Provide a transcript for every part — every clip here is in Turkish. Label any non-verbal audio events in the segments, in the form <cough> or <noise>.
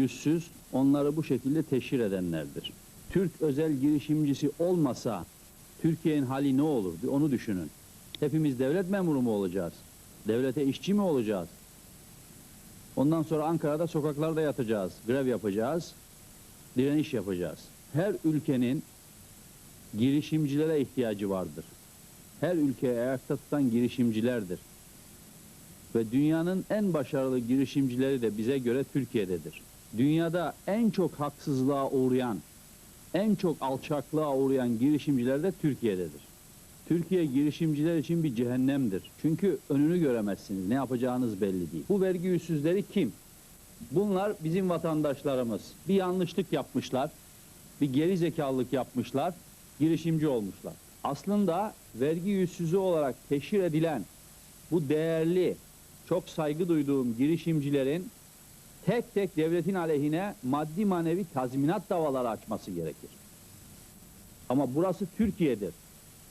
yüzsüz onları bu şekilde teşhir edenlerdir. Türk özel girişimcisi olmasa Türkiye'nin hali ne olur? Onu düşünün. Hepimiz devlet memuru mu olacağız? Devlete işçi mi olacağız? Ondan sonra Ankara'da sokaklarda yatacağız, grev yapacağız, direniş yapacağız. Her ülkenin girişimcilere ihtiyacı vardır. Her ülkeyi ayakta tutan girişimcilerdir. Ve dünyanın en başarılı girişimcileri de bize göre Türkiye'dedir. Dünyada en çok haksızlığa uğrayan, en çok alçaklığa uğrayan girişimciler de Türkiye'dedir. Türkiye girişimciler için bir cehennemdir. Çünkü önünü göremezsiniz. Ne yapacağınız belli değil. Bu vergi yüzsüzleri kim? Bunlar bizim vatandaşlarımız. Bir yanlışlık yapmışlar. Bir geri zekalılık yapmışlar. Girişimci olmuşlar. Aslında vergi yüzsüzü olarak teşhir edilen bu değerli, çok saygı duyduğum girişimcilerin tek tek devletin aleyhine maddi manevi tazminat davaları açması gerekir. Ama burası Türkiye'dir.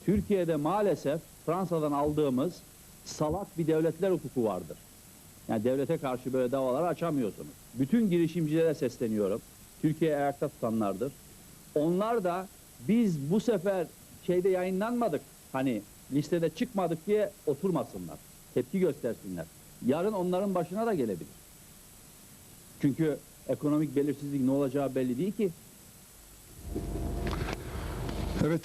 Türkiye'de maalesef Fransa'dan aldığımız salak bir devletler hukuku vardır. Yani devlete karşı böyle davaları açamıyorsunuz. Bütün girişimcilere sesleniyorum. Türkiye'yi ayakta tutanlardır. Onlar da biz bu sefer şeyde yayınlanmadık. Hani listede çıkmadık diye oturmasınlar. Tepki göstersinler. Yarın onların başına da gelebilir. Çünkü ekonomik belirsizlik ne olacağı belli değil ki. Evet,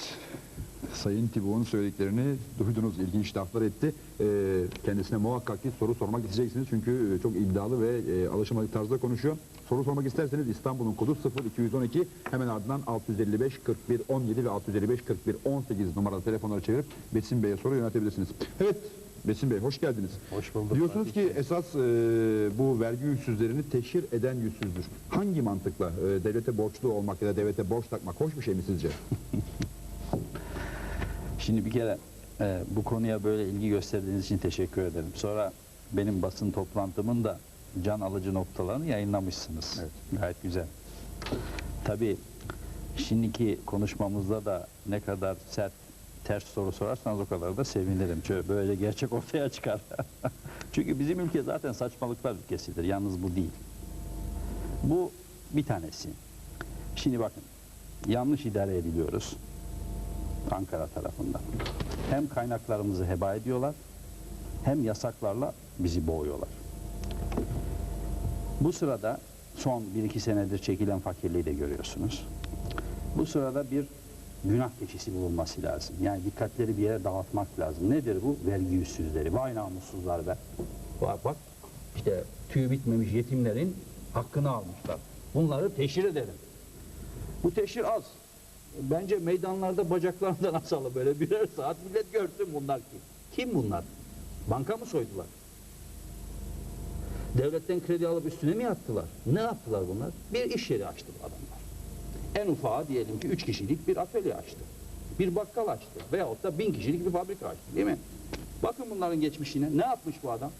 Sayın Tibu'nun söylediklerini duydunuz, ilginç laflar etti. Ee, kendisine muhakkak ki soru sormak isteyeceksiniz çünkü e, çok iddialı ve e, alışılmadık tarzda konuşuyor. Soru sormak isterseniz İstanbul'un kodu 0212 hemen ardından 655 41 17 ve 655 41 18 numaralı telefonları çevirip Besim Bey'e soru yöneltebilirsiniz. Evet, Besim Bey hoş geldiniz. Hoş bulduk. Diyorsunuz ki esas e, bu vergi yüzsüzlerini teşhir eden yüzsüzdür. Hangi mantıkla e, devlete borçlu olmak ya da devlete borç takmak hoş bir şey mi sizce? <laughs> Şimdi bir kere e, bu konuya böyle ilgi gösterdiğiniz için teşekkür ederim. Sonra benim basın toplantımın da can alıcı noktalarını yayınlamışsınız. Evet. Gayet güzel. Tabii şimdiki konuşmamızda da ne kadar sert ters soru sorarsanız o kadar da sevinirim. Şöyle böyle gerçek ortaya çıkar. <laughs> Çünkü bizim ülke zaten saçmalıklar ülkesidir. Yalnız bu değil. Bu bir tanesi. Şimdi bakın yanlış idare ediliyoruz. Ankara tarafından. Hem kaynaklarımızı heba ediyorlar hem yasaklarla bizi boğuyorlar. Bu sırada son 1-2 senedir çekilen fakirliği de görüyorsunuz. Bu sırada bir günah keçisi bulunması lazım. Yani dikkatleri bir yere dağıtmak lazım. Nedir bu? Vergi yüzsüzleri. Vay namussuzlar be. Bak bak işte tüyü bitmemiş yetimlerin hakkını almışlar. Bunları teşhir edelim. Bu teşhir az. Bence meydanlarda bacaklarından <laughs> asalım böyle birer saat millet görsün bunlar kim. Kim bunlar? Banka mı soydular? Devletten kredi alıp üstüne mi yattılar? Ne yaptılar bunlar? Bir iş yeri açtı bu adamlar. En ufağı diyelim ki üç kişilik bir atölye açtı. Bir bakkal açtı. Veyahut da bin kişilik bir fabrika açtı değil mi? Bakın bunların geçmişine. Ne yapmış bu adam?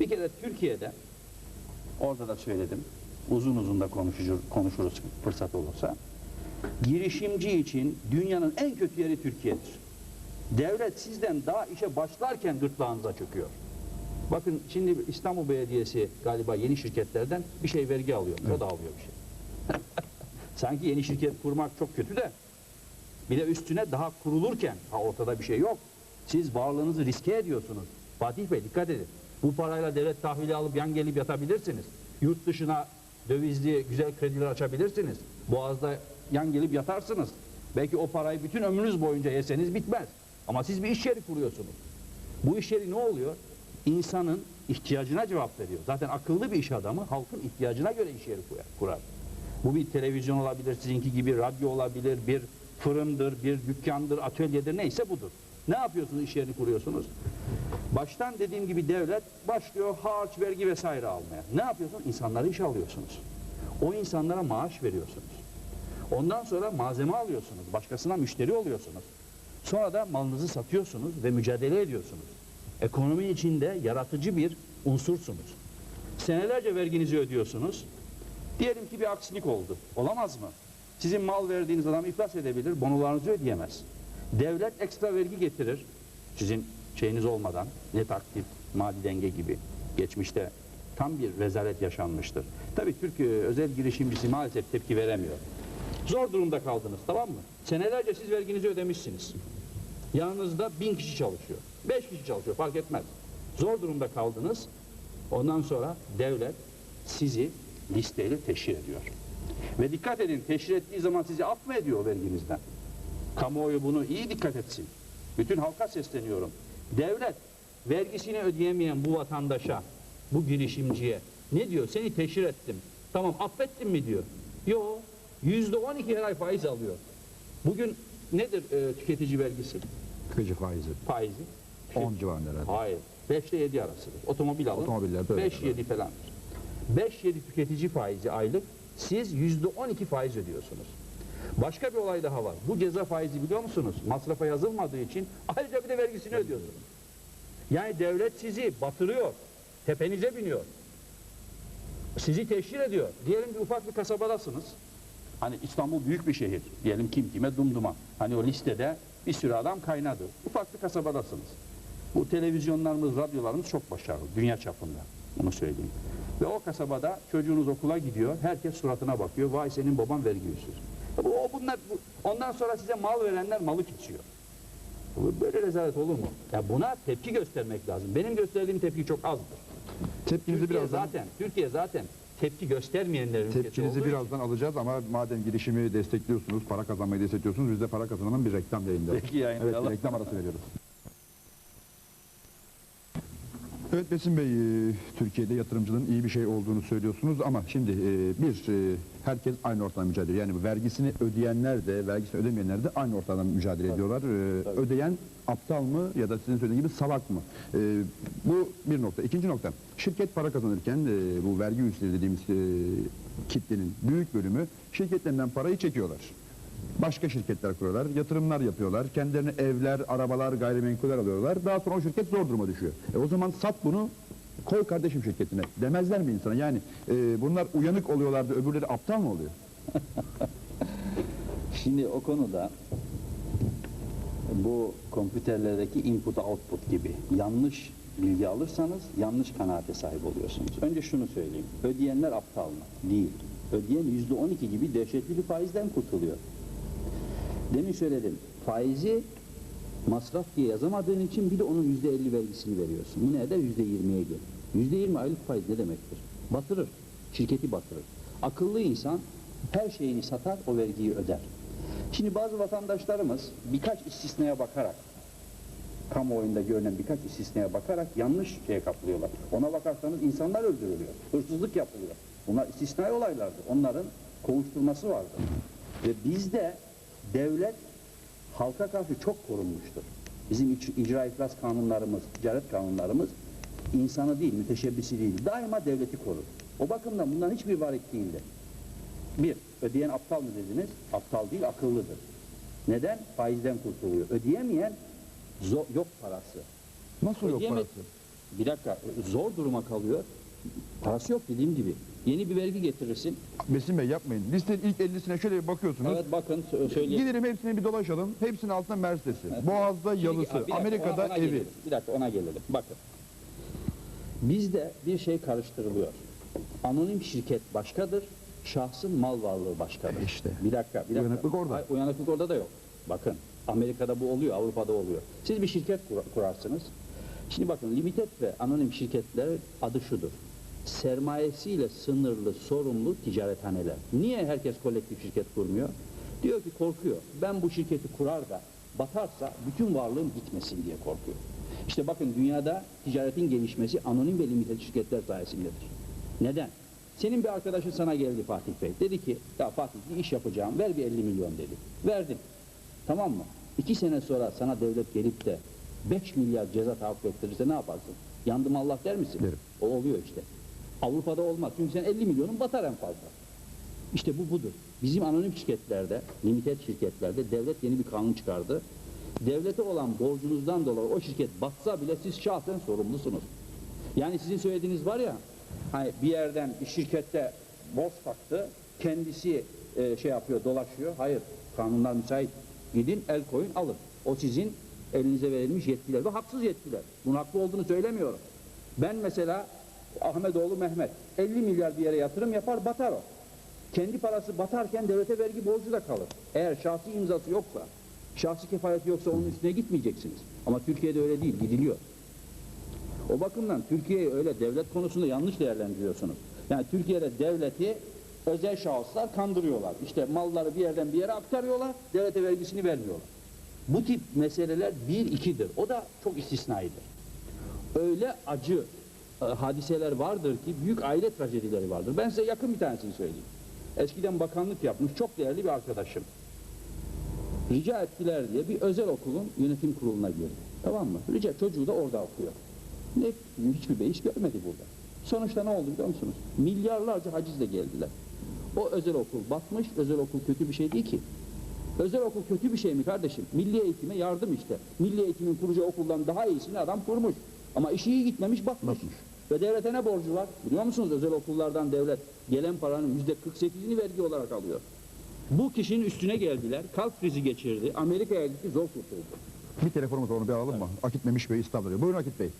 Bir kere Türkiye'de orada da söyledim. Uzun uzun da konuşur, konuşuruz fırsat olursa. Girişimci için dünyanın en kötü yeri Türkiye'dir. Devlet sizden daha işe başlarken gırtlağınıza çöküyor. Bakın şimdi İstanbul Belediyesi galiba yeni şirketlerden bir şey vergi alıyor. O da alıyor bir şey. <laughs> Sanki yeni şirket kurmak çok kötü de bir de üstüne daha kurulurken ha ortada bir şey yok. Siz varlığınızı riske ediyorsunuz. Fatih Bey dikkat edin. Bu parayla devlet tahvili alıp yan gelip yatabilirsiniz. Yurt dışına dövizli güzel krediler açabilirsiniz. Boğaz'da yan gelip yatarsınız. Belki o parayı bütün ömrünüz boyunca yeseniz bitmez. Ama siz bir iş yeri kuruyorsunuz. Bu iş yeri ne oluyor? İnsanın ihtiyacına cevap veriyor. Zaten akıllı bir iş adamı halkın ihtiyacına göre iş yeri kurar-. Bu bir televizyon olabilir, sizinki gibi radyo olabilir, bir fırındır, bir dükkandır, atölyedir neyse budur. Ne yapıyorsunuz iş yerini kuruyorsunuz? Baştan dediğim gibi devlet başlıyor harç, vergi vesaire almaya. Ne yapıyorsunuz? İnsanları işe alıyorsunuz. O insanlara maaş veriyorsunuz. Ondan sonra malzeme alıyorsunuz. Başkasına müşteri oluyorsunuz. Sonra da malınızı satıyorsunuz ve mücadele ediyorsunuz. Ekonomi içinde yaratıcı bir unsursunuz. Senelerce verginizi ödüyorsunuz. Diyelim ki bir aksilik oldu. Olamaz mı? Sizin mal verdiğiniz adam iflas edebilir, bonolarınızı ödeyemez. Devlet ekstra vergi getirir. Sizin şeyiniz olmadan, net aktif, mali denge gibi. Geçmişte tam bir rezalet yaşanmıştır. Tabii Türk e, özel girişimcisi maalesef tepki veremiyor. Zor durumda kaldınız tamam mı? Senelerce siz verginizi ödemişsiniz. Yanınızda bin kişi çalışıyor. Beş kişi çalışıyor fark etmez. Zor durumda kaldınız. Ondan sonra devlet sizi listeyle teşhir ediyor. Ve dikkat edin teşhir ettiği zaman sizi af mı ediyor verginizden? Kamuoyu bunu iyi dikkat etsin. Bütün halka sesleniyorum. Devlet vergisini ödeyemeyen bu vatandaşa, bu girişimciye ne diyor? Seni teşhir ettim. Tamam affettim mi diyor. Yo yüzde on iki her ay faiz alıyor. Bugün nedir e, tüketici vergisi? Tüketici faizi. Faizi? 10 civarında herhalde. Hayır. 5 ile 7 arasıdır. Otomobil alın. Otomobillerde öyle 5-7 falandır. 5-7 tüketici faizi aylık siz yüzde 12 faiz ödüyorsunuz. Başka bir olay daha var. Bu ceza faizi biliyor musunuz? Masrafa yazılmadığı için ayrıca bir de vergisini ödüyorsunuz. Yani devlet sizi batırıyor. Tepenize biniyor. Sizi teşhir ediyor. Diyelim ki ufak bir kasabadasınız. Hani İstanbul büyük bir şehir. Diyelim kim kime dumduma. Hani o listede bir sürü adam kaynadı. Ufak bir kasabadasınız. Bu televizyonlarımız, radyolarımız çok başarılı. Dünya çapında. Onu söyleyeyim. Ve o kasabada çocuğunuz okula gidiyor. Herkes suratına bakıyor. Vay senin baban vergi üstü. Bu, o bunlar, bu, ondan sonra size mal verenler malı kesiyor. Bu- Böyle rezalet olur mu? Ya buna tepki göstermek lazım. Benim gösterdiğim tepki çok azdır. Tepkinizi Türkiye birazdan zaten, Türkiye zaten tepki göstermeyenlerin ülkesi Tepkinizi birazdan alacağız ama madem girişimi destekliyorsunuz, para kazanmayı destekliyorsunuz, biz de para kazananın bir reklam yayında. Peki, yayınlayalım. Evet, reklam arası veriyoruz. Evet Besim Bey, e, Türkiye'de yatırımcılığın iyi bir şey olduğunu söylüyorsunuz ama şimdi e, bir, e, herkes aynı ortamda mücadele ediyor. Yani vergisini ödeyenler de, vergisini ödemeyenler de aynı ortamda mücadele ediyorlar. E, Ödeyen aptal mı ya da sizin söylediğiniz gibi salak mı? E, bu bir nokta. İkinci nokta, şirket para kazanırken e, bu vergi üstleri dediğimiz e, kitlenin büyük bölümü şirketlerinden parayı çekiyorlar. Başka şirketler kuruyorlar, yatırımlar yapıyorlar, kendilerine evler, arabalar, gayrimenkuller alıyorlar. Daha sonra o şirket zor duruma düşüyor. E o zaman sat bunu, koy kardeşim şirketine. Demezler mi insana? Yani e, bunlar uyanık oluyorlar da öbürleri aptal mı oluyor? <laughs> Şimdi o konuda bu kompüterlerdeki input output gibi yanlış bilgi alırsanız yanlış kanaate sahip oluyorsunuz. Önce şunu söyleyeyim. Ödeyenler aptal mı? Değil. Ödeyen yüzde on iki gibi dehşetli bir faizden kurtuluyor. Demin söyledim. Faizi masraf diye yazamadığın için bir de onun yüzde elli vergisini veriyorsun. Bu ne eder? Yüzde yirmiye gelir. Yüzde yirmi aylık faiz ne demektir? Batırır. Şirketi batırır. Akıllı insan her şeyini satar, o vergiyi öder. Şimdi bazı vatandaşlarımız birkaç istisnaya bakarak, kamuoyunda görünen birkaç istisnaya bakarak yanlış şeye kaplıyorlar. Ona bakarsanız insanlar öldürülüyor, hırsızlık yapılıyor. Bunlar istisnai olaylardır. Onların kovuşturması vardır. Ve bizde devlet halka karşı çok korunmuştur. Bizim ic- icra iflas kanunlarımız, ticaret kanunlarımız insanı değil, müteşebbisi değil. Daima devleti korur. O bakımdan bundan hiçbir ibaret değildir. Bir, ödeyen aptal mı dediniz? Aptal değil, akıllıdır. Neden? Faizden kurtuluyor. Ödeyemeyen yok parası. Nasıl yok Ödeyeme- parası? Bir dakika, zor duruma kalıyor. Parası yok dediğim gibi. Yeni bir vergi getirirsin. Besim Bey yapmayın. Listenin ilk 50'sine şöyle bir bakıyorsunuz. Evet bakın sö- söyleyeyim. Gidelim hepsine bir dolaşalım. Hepsinin altında Mercedes'i, Boğaz'da Şimdi- yalısı, bir dakika, Amerika'da ona evi. gelelim. Bir dakika ona gelelim. Bakın. Bizde bir şey karıştırılıyor. Anonim şirket başkadır, şahsın mal varlığı başkadır. İşte. Bir dakika, bir dakika. Uyanıklık orada. Hayır, uyanıklık orada da yok. Bakın, Amerika'da bu oluyor, Avrupa'da oluyor. Siz bir şirket kur- kurarsınız. Şimdi bakın, limited ve anonim şirketler adı şudur. Sermayesiyle sınırlı, sorumlu ticarethaneler. Niye herkes kolektif şirket kurmuyor? Diyor ki korkuyor. Ben bu şirketi kurar da batarsa bütün varlığım gitmesin diye korkuyor. İşte bakın dünyada ticaretin gelişmesi anonim ve limited şirketler sayesindedir. Neden? Senin bir arkadaşın sana geldi Fatih Bey. Dedi ki ya Fatih bir iş yapacağım ver bir 50 milyon dedi. Verdin. Tamam mı? İki sene sonra sana devlet gelip de 5 milyar ceza tahakkuk ettirirse ne yaparsın? Yandım Allah der misin? Derim. O oluyor işte. Avrupa'da olmaz. Çünkü sen 50 milyonun batar en fazla. İşte bu budur. Bizim anonim şirketlerde, limited şirketlerde devlet yeni bir kanun çıkardı. Devlete olan borcunuzdan dolayı o şirket batsa bile siz şahsen sorumlusunuz. Yani sizin söylediğiniz var ya, hani bir yerden bir şirkette borç taktı, kendisi e, şey yapıyor, dolaşıyor. Hayır, kanunlar müsait. Gidin el koyun alın. O sizin elinize verilmiş yetkiler ve haksız yetkiler. Bunun haklı olduğunu söylemiyorum. Ben mesela Ahmetoğlu Mehmet 50 milyar bir yere yatırım yapar batar o. Kendi parası batarken devlete vergi borcu da kalır. Eğer şahsi imzası yoksa, şahsi kefaleti yoksa onun üstüne gitmeyeceksiniz. Ama Türkiye'de öyle değil, gidiliyor. O bakımdan Türkiye'yi öyle devlet konusunda yanlış değerlendiriyorsunuz. Yani Türkiye'de devleti özel şahıslar kandırıyorlar. İşte malları bir yerden bir yere aktarıyorlar, devlete vergisini vermiyorlar. Bu tip meseleler bir ikidir. O da çok istisnaidir. Öyle acı hadiseler vardır ki büyük aile trajedileri vardır. Ben size yakın bir tanesini söyleyeyim. Eskiden bakanlık yapmış çok değerli bir arkadaşım. Rica ettiler diye bir özel okulun yönetim kuruluna girdi. Tamam mı? Rica çocuğu da orada okuyor. Ne hiçbir beis görmedi burada. Sonuçta ne oldu biliyor musunuz? Milyarlarca hacizle geldiler. O özel okul batmış, özel okul kötü bir şey değil ki. Özel okul kötü bir şey mi kardeşim? Milli eğitime yardım işte. Milli eğitimin kuracağı okuldan daha iyisini adam kurmuş. Ama işi iyi gitmemiş batmış. Ve devlete ne borcu var? Biliyor musunuz özel okullardan devlet gelen paranın yüzde 48'ini vergi olarak alıyor. Bu kişinin üstüne geldiler, kalp krizi geçirdi, Amerika'ya gitti, zor kurtuldu. Bir telefonumuz var onu bir alalım mı? Akit Memiş Bey İstanbul'da. Buyurun Akit Bey.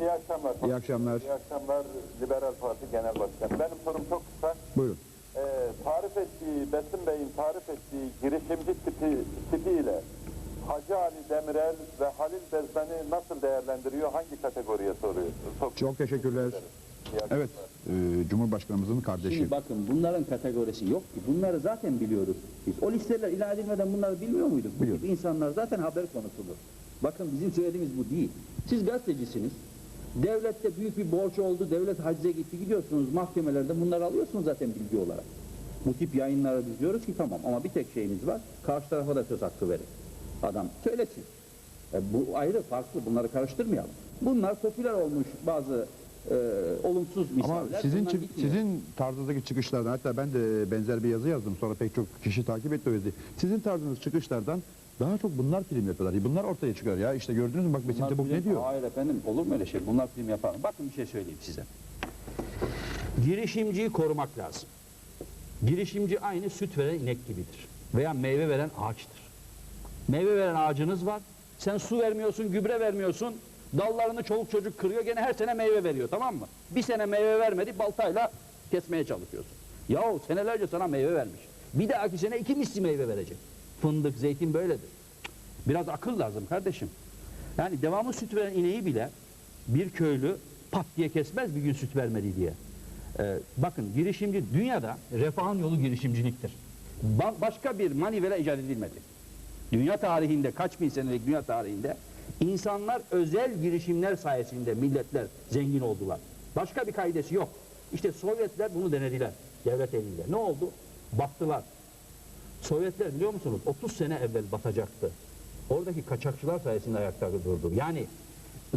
İyi akşamlar. İyi akşamlar. İyi akşamlar Liberal Parti Genel Başkanı. Benim sorum çok kısa. Buyurun. Ee, tarif ettiği, Besim Bey'in tarif ettiği girişimci tipi, tipiyle Hacı Ali Demirel ve Halil Bezmen'i nasıl değerlendiriyor? Hangi kategoriye soruyor? Sok- Çok teşekkürler. Evet, e, Cumhurbaşkanımızın kardeşi. Şimdi bakın bunların kategorisi yok ki. Bunları zaten biliyoruz biz. O listeler ilan edilmeden bunları bilmiyor muyduk? Bu insanlar zaten haber konusudur. Bakın bizim söylediğimiz bu değil. Siz gazetecisiniz. Devlette büyük bir borç oldu. Devlet hacize gitti. Gidiyorsunuz mahkemelerde bunları alıyorsunuz zaten bilgi olarak. Bu tip yayınları biz diyoruz ki tamam ama bir tek şeyimiz var. Karşı tarafa da söz hakkı verin. Adam söylesin. E, bu ayrı farklı. Bunları karıştırmayalım. Bunlar popüler olmuş bazı e, olumsuz misaller. Ama sizin gitmiyor. sizin tarzınızdaki çıkışlardan hatta ben de benzer bir yazı yazdım sonra pek çok kişi takip etti o yazıyı. Sizin tarzınız çıkışlardan daha çok bunlar film yapıyorlar. Bunlar ortaya çıkıyor ya. İşte gördünüz mü bak Besim Bunlar Tebuk film- ne diyor? Hayır efendim olur mu öyle şey? Bunlar film yapar. Bakın bir şey söyleyeyim size. Girişimciyi korumak lazım. Girişimci aynı süt veren inek gibidir. Veya meyve veren ağaçtır. Meyve veren ağacınız var. Sen su vermiyorsun, gübre vermiyorsun. Dallarını çoluk çocuk kırıyor. Gene her sene meyve veriyor tamam mı? Bir sene meyve vermedi baltayla kesmeye çalışıyorsun. Yahu senelerce sana meyve vermiş. Bir dahaki sene iki misli meyve verecek. Fındık, zeytin böyledir. Biraz akıl lazım kardeşim. Yani devamlı süt veren ineği bile bir köylü pat diye kesmez bir gün süt vermedi diye. Ee, bakın girişimci dünyada refahın yolu girişimciliktir. Ba- başka bir manivela icat edilmedi. Dünya tarihinde kaç bin senelik dünya tarihinde insanlar özel girişimler sayesinde milletler zengin oldular. Başka bir kaidesi yok. İşte Sovyetler bunu denediler devlet elinde. Ne oldu? Battılar. Sovyetler biliyor musunuz 30 sene evvel batacaktı. Oradaki kaçakçılar sayesinde ayakta durdu. Yani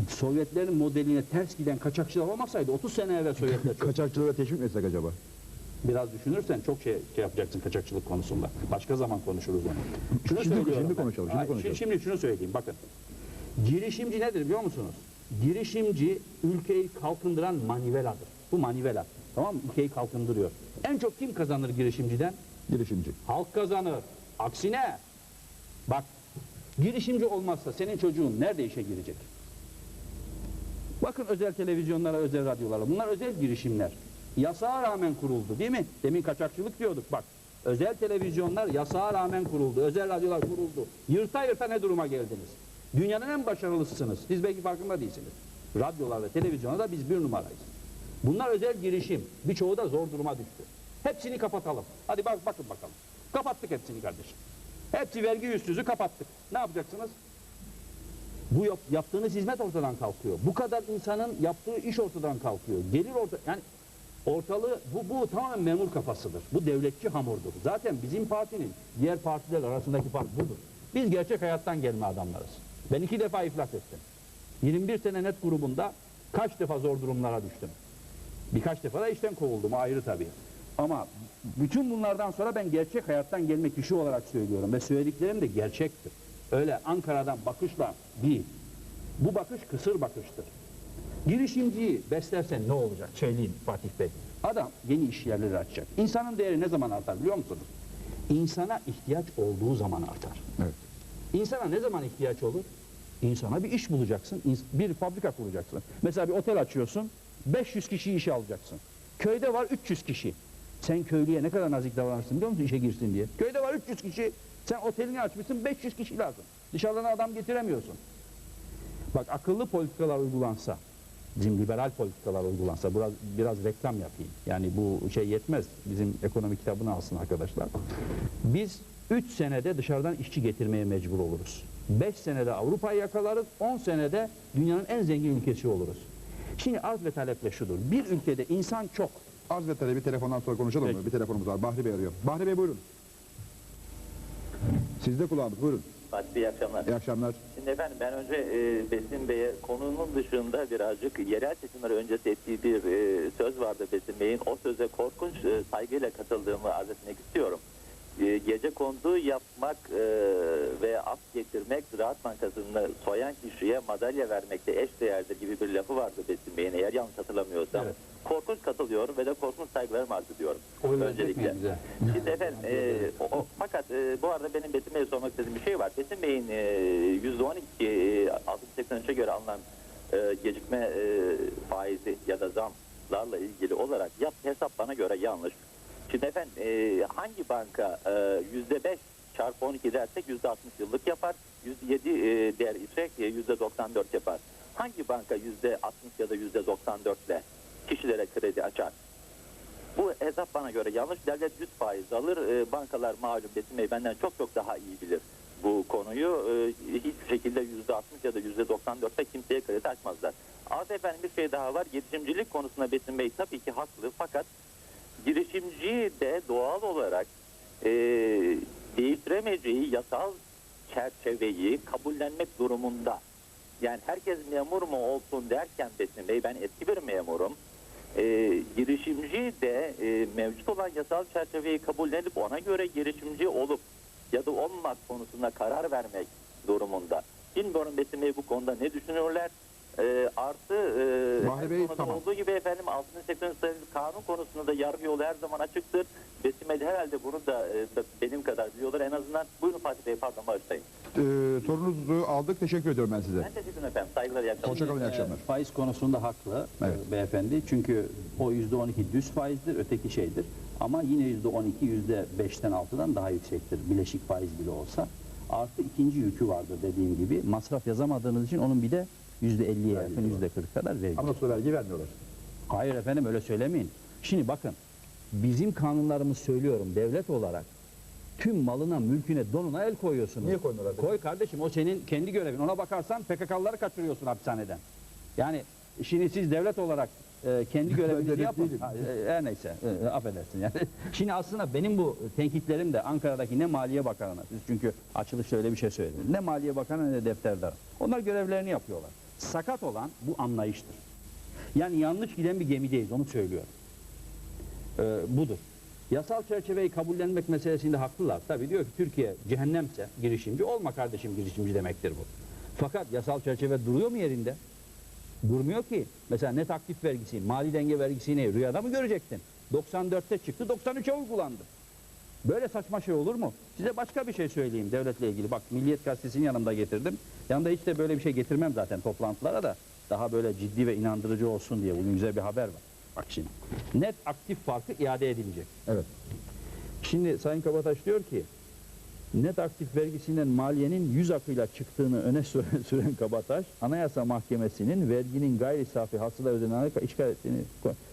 Sovyetlerin modeline ters giden kaçakçılar olmasaydı 30 sene evvel Sovyetler <laughs> çok Kaçakçılığa teşvik mi etsek acaba? Biraz düşünürsen çok şey, şey yapacaksın kaçakçılık konusunda. Başka zaman konuşuruz onu. Şunu Şimdi- söylüyorum şimdi ben. konuşalım, şimdi konuşalım. Şimdi, şunu söyleyeyim bakın. Girişimci nedir biliyor musunuz? Girişimci ülkeyi kalkındıran maniveladır. Bu manivela. Tamam mı? Ülkeyi kalkındırıyor. En çok kim kazanır girişimciden? Girişimci. Halk kazanır. Aksine bak girişimci olmazsa senin çocuğun nerede işe girecek? Bakın özel televizyonlara, özel radyolara. Bunlar özel girişimler. Yasağa rağmen kuruldu değil mi? Demin kaçakçılık diyorduk bak. Özel televizyonlar yasağa rağmen kuruldu. Özel radyolar kuruldu. Yırta yırta ne duruma geldiniz? Dünyanın en başarılısısınız. Siz belki farkında değilsiniz. Radyolar ve televizyonda biz bir numarayız. Bunlar özel girişim. Birçoğu da zor duruma düştü. Hepsini kapatalım. Hadi bak bakın bakalım. Kapattık hepsini kardeşim. Hepsi vergi yüzsüzü kapattık. Ne yapacaksınız? Bu yap- yaptığınız hizmet ortadan kalkıyor. Bu kadar insanın yaptığı iş ortadan kalkıyor. Gelir orta yani ortalığı bu bu tamamen memur kafasıdır. Bu devletçi hamurdur. Zaten bizim partinin diğer partiler arasındaki fark budur. Biz gerçek hayattan gelme adamlarız. Ben iki defa iflas ettim. 21 sene net grubunda kaç defa zor durumlara düştüm. Birkaç defa da işten kovuldum ayrı tabii. Ama bütün bunlardan sonra ben gerçek hayattan gelme kişi olarak söylüyorum ve söylediklerim de gerçektir. Öyle Ankara'dan bakışla değil. Bu bakış kısır bakıştır. Girişimciyi beslersen ne olacak? Söyleyeyim Fatih Bey. Adam yeni iş yerleri açacak. İnsanın değeri ne zaman artar biliyor musunuz? İnsana ihtiyaç olduğu zaman artar. Evet. İnsana ne zaman ihtiyaç olur? İnsana bir iş bulacaksın, bir fabrika kuracaksın. Mesela bir otel açıyorsun, 500 kişi işe alacaksın. Köyde var 300 kişi. Sen köylüye ne kadar nazik davranırsın biliyor musun işe girsin diye. Köyde var 300 kişi. Sen otelini açmışsın 500 kişi lazım. Dışarıdan adam getiremiyorsun. Bak akıllı politikalar uygulansa, bizim liberal politikalar uygulansa, biraz, biraz reklam yapayım. Yani bu şey yetmez. Bizim ekonomi kitabını alsın arkadaşlar. Biz 3 senede dışarıdan işçi getirmeye mecbur oluruz. 5 senede Avrupa'yı yakalarız, 10 senede dünyanın en zengin ülkesi oluruz. Şimdi arz ve taleple şudur. Bir ülkede insan çok. Arz ve talebi telefondan sonra konuşalım mı? Peki. Bir telefonumuz var. Bahri Bey arıyor. Bahri Bey buyurun. Sizde kulağımız buyurun. Fatih iyi akşamlar. İyi akşamlar. Şimdi efendim ben önce e, Besim Bey'e konunun dışında birazcık yerel seçimler öncesi ettiği bir e, söz vardı Besim Bey'in. O söze korkunç e, saygıyla katıldığımı arz etmek istiyorum. E, gece kondu yapmak e, ve af getirmek Ziraat Bankası'nı soyan kişiye madalya vermekte eş değerdir gibi bir lafı vardı Besim Bey'in eğer yanlış hatırlamıyorsam. Evet. Korkunç katılıyorum ve de korkunç saygılarımı arz ediyorum. Öncelikle. Şimdi efendim, e, o, o- fakat e, bu arada benim Besim Bey'e sormak istediğim bir şey var. Besim Bey'in e, %12 e, 683'e göre alınan e, gecikme e, faizi ya da zamlarla ilgili olarak yaptığı hesap bana göre yanlış. Şimdi efendim e, hangi banka e, %5 çarpı 12 dersek %60 yıllık yapar, %7 e, der isek e, %94 yapar. Hangi banka %60 ya da %94 ile kişilere kredi açar? Bu hesap bana göre yanlış. Devlet 100 faiz alır. Ee, bankalar malum Besim Bey benden çok çok daha iyi bilir bu konuyu. Ee, hiçbir şekilde %60 ya da %94'te kimseye kredi açmazlar. Az efendim bir şey daha var. Girişimcilik konusunda Besim Bey tabii ki haklı fakat girişimci de doğal olarak e, değiştiremeyeceği yasal çerçeveyi kabullenmek durumunda. Yani herkes memur mu olsun derken Besim Bey ben eski bir memurum. E, girişimci de e, mevcut olan yasal çerçeveyi kabullenip ona göre girişimci olup ya da olmamak konusunda karar vermek durumunda. Bilmiyorum Besim Bey bu konuda ne düşünüyorlar? E, artı e, Bahri Bey, konuda tamam. olduğu gibi efendim altın sektörün sayılı kanun konusunda da yargı yolu her zaman açıktır. Besim Bey herhalde bunu da e, benim kadar biliyorlar en azından. Buyurun Fatih Bey pardon başlayın. Ee, sorunuzu aldık. Teşekkür ediyorum ben size. Ben teşekkür ederim efendim. Saygılar iyi akşamlar. Hoşçakalın, iyi Ee, akşamlar. Faiz konusunda haklı e, Evet. beyefendi. Çünkü o yüzde on iki düz faizdir, öteki şeydir. Ama yine yüzde on iki, yüzde beşten altıdan daha yüksektir. Bileşik faiz bile olsa. Artı ikinci yükü vardır dediğim gibi. Masraf yazamadığınız için onun bir de yüzde elliye yakın, yüzde kırk kadar vergi. Ama sonra vergi vermiyorlar. Hayır efendim öyle söylemeyin. Şimdi bakın bizim kanunlarımız söylüyorum devlet olarak tüm malına, mülküne, donuna el koyuyorsunuz. Niye koymuyorlar? Koy kardeşim o senin kendi görevin. Ona bakarsan PKK'lıları kaçırıyorsun hapishaneden. Yani şimdi siz devlet olarak e, kendi görevinizi yapın. Ha, e, Her neyse e, affedersin yani. <laughs> Şimdi aslında benim bu tenkitlerim de Ankara'daki ne Maliye Bakanı'na, siz çünkü açılışta öyle bir şey söylediniz. Ne Maliye Bakanı ne de defterdar. Onlar görevlerini yapıyorlar. Sakat olan bu anlayıştır. Yani yanlış giden bir gemideyiz onu söylüyorum. Ee, budur. Yasal çerçeveyi kabullenmek meselesinde haklılar. Tabii diyor ki Türkiye cehennemse girişimci olma kardeşim girişimci demektir bu. Fakat yasal çerçeve duruyor mu yerinde? Durmuyor ki. Mesela net aktif vergisi, mali denge vergisini rüyada mı görecektin? 94'te çıktı, 93'e uygulandı. Böyle saçma şey olur mu? Size başka bir şey söyleyeyim devletle ilgili. Bak Milliyet Gazetesi'ni yanımda getirdim. Yanında hiç de böyle bir şey getirmem zaten toplantılara da. Daha böyle ciddi ve inandırıcı olsun diye. Bugün güzel bir haber var. Bak şimdi. Net aktif farkı iade edilecek. Evet. Şimdi Sayın Kabataş diyor ki net aktif vergisinden maliyenin yüz akıyla çıktığını öne <laughs> süren, Kabataş Anayasa Mahkemesi'nin verginin gayri safi hasıla ödenen işgal ettiğini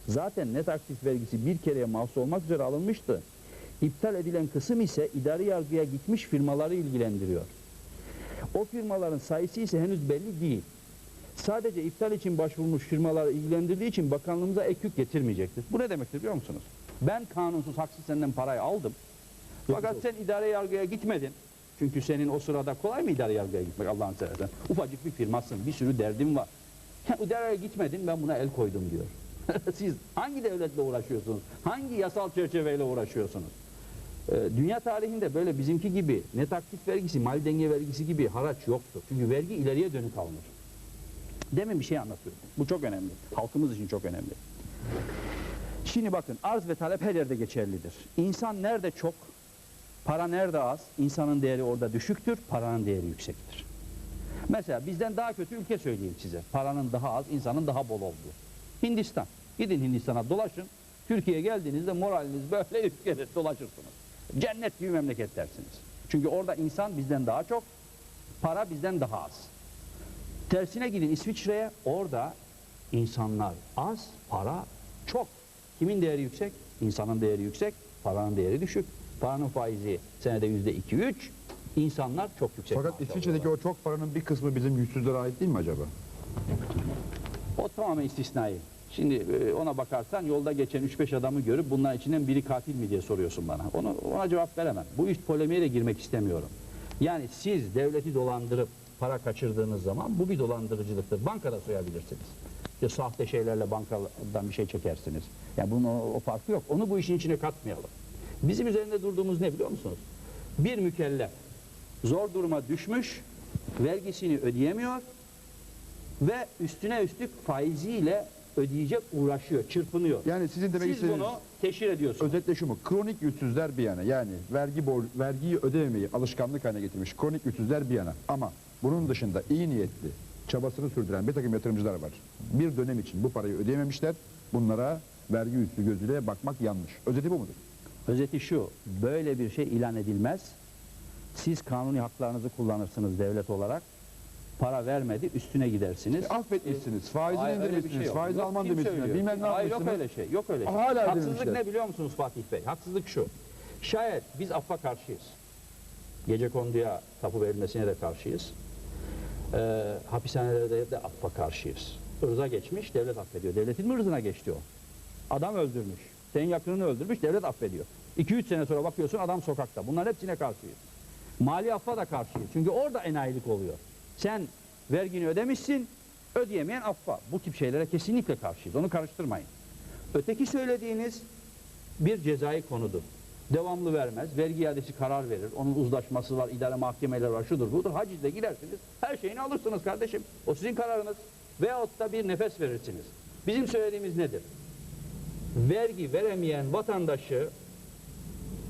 zaten net aktif vergisi bir kereye mahsus olmak üzere alınmıştı. İptal edilen kısım ise idari yargıya gitmiş firmaları ilgilendiriyor. O firmaların sayısı ise henüz belli değil. Sadece iptal için başvurmuş firmaları ilgilendirdiği için bakanlığımıza ek yük getirmeyecektir. Bu ne demektir biliyor musunuz? Ben kanunsuz haksız senden parayı aldım. Fakat sen idare yargıya gitmedin. Çünkü senin o sırada kolay mı idare yargıya gitmek Allah'ın seversen? Ufacık bir firmasın, bir sürü derdin var. Sen idareye gitmedin, ben buna el koydum diyor. <laughs> Siz hangi devletle uğraşıyorsunuz? Hangi yasal çerçeveyle uğraşıyorsunuz? Ee, dünya tarihinde böyle bizimki gibi net aktif vergisi, mal denge vergisi gibi haraç yoktu. Çünkü vergi ileriye dönük alınır. Demin bir şey anlatıyordum. Bu çok önemli. Halkımız için çok önemli. Şimdi bakın arz ve talep her yerde geçerlidir. İnsan nerede çok, para nerede az, insanın değeri orada düşüktür, paranın değeri yüksektir. Mesela bizden daha kötü ülke söyleyeyim size. Paranın daha az, insanın daha bol olduğu. Hindistan. Gidin Hindistan'a dolaşın. Türkiye'ye geldiğinizde moraliniz böyle <laughs> yükselir dolaşırsınız. Cennet gibi memleket dersiniz. Çünkü orada insan bizden daha çok, para bizden daha az. Tersine gidin İsviçre'ye, orada insanlar az, para çok. Kimin değeri yüksek? İnsanın değeri yüksek, paranın değeri düşük. Paranın faizi senede yüzde iki üç, insanlar çok yüksek. Fakat İsviçre'deki o çok paranın bir kısmı bizim yüzsüzlere ait değil mi acaba? O tamamen istisnai. Şimdi e, ona bakarsan yolda geçen 3-5 adamı görüp bunların içinden biri katil mi diye soruyorsun bana. Onu, ona cevap veremem. Bu iş polemiğe de girmek istemiyorum. Yani siz devleti dolandırıp para kaçırdığınız zaman bu bir dolandırıcılıktır. Bankada soyabilirsiniz. İşte sahte şeylerle bankadan bir şey çekersiniz. Yani bunun o, o farkı yok. Onu bu işin içine katmayalım. Bizim üzerinde durduğumuz ne biliyor musunuz? Bir mükellef zor duruma düşmüş, vergisini ödeyemiyor, ve üstüne üstlük faiziyle ödeyecek uğraşıyor, çırpınıyor. Yani sizin demek Siz istediğiniz bunu teşhir ediyorsunuz. özetle şu mu? Kronik yüzsüzler bir yana. Yani vergi bor, vergiyi ödememeyi alışkanlık haline getirmiş kronik yüzsüzler bir yana. Ama bunun dışında iyi niyetli çabasını sürdüren bir takım yatırımcılar var. Bir dönem için bu parayı ödeyememişler. Bunlara vergi üstü gözüyle bakmak yanlış. Özeti bu mudur? Özeti şu, böyle bir şey ilan edilmez. Siz kanuni haklarınızı kullanırsınız devlet olarak. Para vermedi, üstüne gidersiniz. E, affetmişsiniz, faizini Hayır, öyle bir indirmişsiniz, şey yok. faiz Yok, alman kim demişsiniz, söylüyor? bilmem ne Hayır, yok yapmışsınız. öyle şey, yok öyle şey. Hala Haksızlık ödemişler. ne biliyor musunuz Fatih Bey? Haksızlık şu. Şayet biz affa karşıyız. Gece konduya tapu verilmesine de karşıyız. Ee, hapishanelerde de affa karşıyız. Irza geçmiş, devlet affediyor. Devletin mi ırzına geçti o? Adam öldürmüş. Senin yakınını öldürmüş, devlet affediyor. 2-3 sene sonra bakıyorsun adam sokakta. Bunların hepsine karşıyız. Mali affa da karşıyız. Çünkü orada enayilik oluyor. Sen vergini ödemişsin, ödeyemeyen affa. Bu tip şeylere kesinlikle karşıyız. Onu karıştırmayın. Öteki söylediğiniz bir cezai konudur. Devamlı vermez. Vergi iadesi karar verir. Onun uzlaşması var, idare mahkemeleri var, şudur budur. Hacizde gidersiniz, her şeyini alırsınız kardeşim. O sizin kararınız. Veyahut da bir nefes verirsiniz. Bizim söylediğimiz nedir? Vergi veremeyen vatandaşı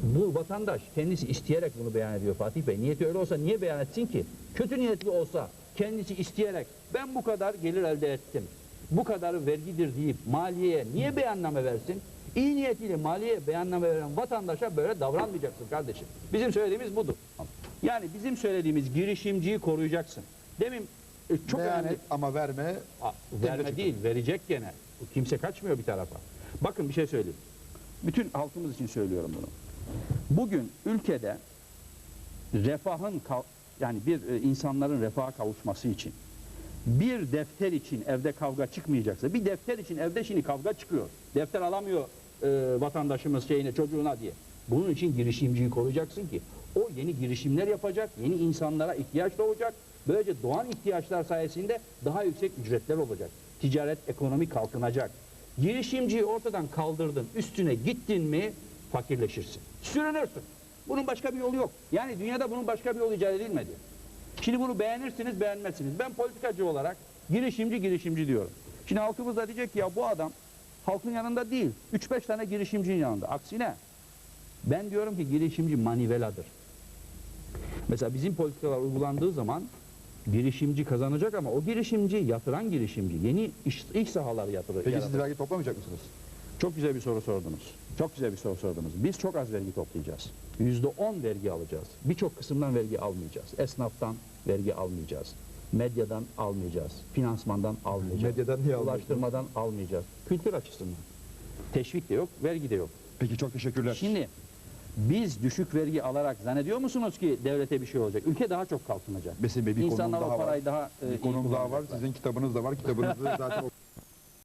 bu vatandaş kendisi isteyerek bunu beyan ediyor Fatih Bey. Niyeti öyle olsa niye beyan etsin ki? Kötü niyetli olsa kendisi isteyerek ben bu kadar gelir elde ettim. Bu kadarı vergidir deyip maliyeye niye beyanname versin? İyi niyetiyle maliye beyanname veren vatandaşa böyle davranmayacaksın kardeşim. Bizim söylediğimiz budur. Yani bizim söylediğimiz girişimciyi koruyacaksın. Demin e, çok Beyan önemli. et ama verme. Aa, Verme değil, verecek gene. Kimse kaçmıyor bir tarafa. Bakın bir şey söyleyeyim. Bütün halkımız için söylüyorum bunu. Bugün ülkede refahın yani bir e, insanların refaha kavuşması için bir defter için evde kavga çıkmayacaksa bir defter için evde şimdi kavga çıkıyor. Defter alamıyor e, vatandaşımız şeyine çocuğuna diye. Bunun için girişimciyi koruyacaksın ki o yeni girişimler yapacak, yeni insanlara ihtiyaç doğacak. Böylece doğan ihtiyaçlar sayesinde daha yüksek ücretler olacak. Ticaret, ekonomi kalkınacak. Girişimciyi ortadan kaldırdın, üstüne gittin mi fakirleşirsin. Sürünürsün. Bunun başka bir yolu yok. Yani dünyada bunun başka bir yolu icat edilmedi. Şimdi bunu beğenirsiniz, beğenmezsiniz. Ben politikacı olarak girişimci girişimci diyorum. Şimdi halkımız da diyecek ki ya bu adam halkın yanında değil. 3-5 tane girişimcinin yanında. Aksine ben diyorum ki girişimci maniveladır. Mesela bizim politikalar uygulandığı zaman girişimci kazanacak ama o girişimci yatıran girişimci. Yeni iş, iş sahaları yatırır. Peki siz vergi toplamayacak mısınız? Çok güzel bir soru sordunuz. Çok güzel bir soru sordunuz. Biz çok az vergi toplayacağız. Yüzde on vergi alacağız. Birçok kısımdan vergi almayacağız. Esnaftan vergi almayacağız. Medyadan almayacağız. Finansmandan almayacağız. Medyadan niye? Ulaştırmadan almayacağız. Kültür açısından. Teşvik de yok, vergi de yok. Peki çok teşekkürler. Şimdi biz düşük vergi alarak zannediyor musunuz ki devlete bir şey olacak? Ülke daha çok kalkınacak. Bey bir konum daha o var. parayı daha e, Bir konum daha var. kullanacaklar. Sizin kitabınız da var. Kitabınızı zaten <laughs>